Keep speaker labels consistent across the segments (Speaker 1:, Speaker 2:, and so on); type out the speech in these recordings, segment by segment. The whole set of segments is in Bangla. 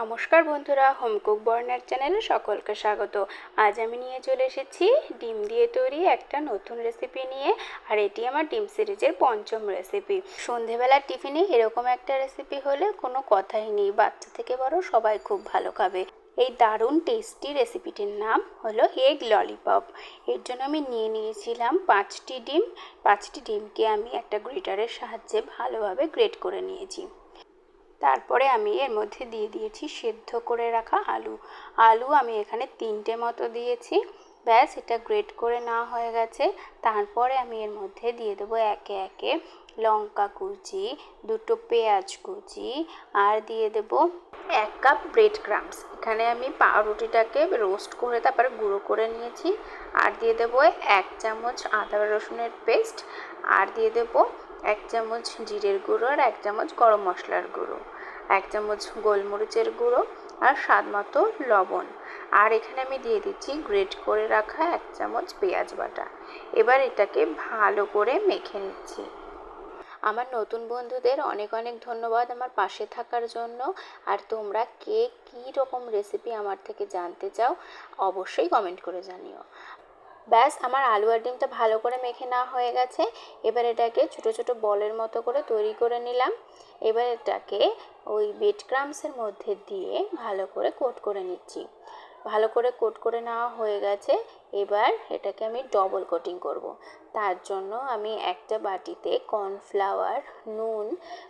Speaker 1: নমস্কার বন্ধুরা, হোমকুক বর্নার চ্যানেলে সকলকে স্বাগত। আজ আমি নিয়ে চলে এসেছি ডিম দিয়ে তৈরি একটা নতুন রেসিপি নিয়ে, আর এটি আমার ডিম সিরিজের পঞ্চম রেসিপি সন্ধেবেলার টিফিনে এরকম একটা রেসিপি হলে কোনো কথাই নেই, বাচ্চা থেকে বড় সবাই খুব ভালো খাবে। এই দারুণ টেস্টি রেসিপিটির নাম হলো এগ ললিপপ এর জন্য আমি নিয়ে নিয়েছিলাম পাঁচটি ডিম। পাঁচটি ডিমকে আমি একটা গ্রেটারের সাহায্যে ভালোভাবে গ্রেট করে নিয়েছি। তারপরে আমি এর মধ্যে দিয়ে দিয়েছি সেদ্ধ করে রাখা আলু। আলু আমি এখানে তিনটে মতো দিয়েছি। ব্যাস, এটা গ্রেট করে নেওয়া হয়ে গেছে। তারপরে আমি এর মধ্যে দিয়ে দেবো একে একে লঙ্কা কুচি, দুটো পেঁয়াজ কুচি, আর দিয়ে দেবো এক কাপ ব্রেড ক্রামস এখানে আমি পাউরুটিটাকে রোস্ট করে তারপরে গুঁড়ো করে নিয়েছি। আর দিয়ে দেবো এক চামচ আদা রসুনের পেস্ট আর দিয়ে দেবো এক চামচ জিরের গুঁড়ো আর এক চামচ গরম মশলার গুঁড়ো, এক চামচ গোলমরিচের গুঁড়ো আর স্বাদ মতো লবণ। আর এখানে আমি দিয়ে দিচ্ছি গ্রেট করে রাখা এক চামচ পেঁয়াজ বাটা। এবার এটাকে ভালো করে মেখে নিচ্ছি। আমার নতুন বন্ধুদের অনেক অনেক ধন্যবাদ আমার পাশে থাকার জন্য। আর তোমরা কে কী রকম রেসিপি আমার থেকে জানতে চাও, অবশ্যই কমেন্ট করে জানিও। ব্যাস, আমার আলু আর ডিমটা ভালো করে মেখে নেওয়া হয়ে গেছে। এবার এটাকে ছোট ছোট বলের মতো করে তৈরি করে নিলাম। এবার এটাকে ওই বেড ক্রামসের মধ্যে দিয়ে ভালো করে কোট করে নিচ্ছি। ভালো করে কোট করে নেওয়া হয়ে গেছে। এবার এটাকে আমি ডবল কোটিং করব। তার জন্য আমি একটা বাটিতে কর্নফ্লাওয়ার নুন,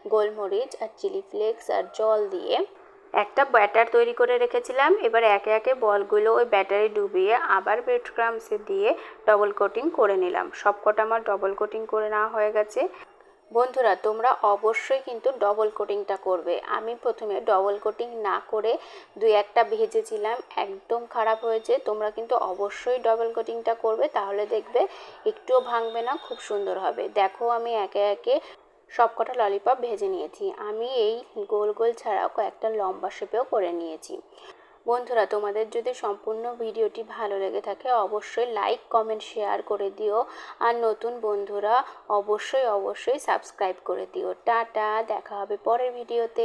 Speaker 1: গোলমরিচ আর চিলি ফ্লেক্স আর জল দিয়ে একটা ব্যাটার তৈরি করে রেখেছিলাম। এবার একে একে বলগুলো ওই ব্যাটারে ডুবিয়ে আবার ব্রেড ক্রামসে দিয়ে ডবল কোটিং করে নিলাম। সবকটা আমার ডবল কোটিং করে নেওয়া হয়ে গেছে। বন্ধুরা, তোমরা অবশ্যই কিন্তু ডবল কোটিংটা করবে। আমি প্রথমে ডবল কোটিং না করে দুই একটা ভেজেছিলাম, একদম খারাপ হয়েছে। তোমরা কিন্তু অবশ্যই ডবল কোটিংটা করবে, তাহলে দেখবে একটুও ভাঙবে না, খুব সুন্দর হবে। দেখো আমি একে একে সব কটা ললিপপ ভেজে নিয়েছি। আমি এই গোল গোল ছাড়াও কয়েকটা লম্বা শেপেও করে নিয়েছি। বন্ধুরা, তোমাদের যদি সম্পূর্ণ ভিডিওটি ভালো লেগে থাকে, অবশ্যই লাইক কমেন্ট শেয়ার করে দিও। আর নতুন বন্ধুরা, অবশ্যই অবশ্যই সাবস্ক্রাইব করে দিও। টাটা, দেখা হবে পরের ভিডিওতে।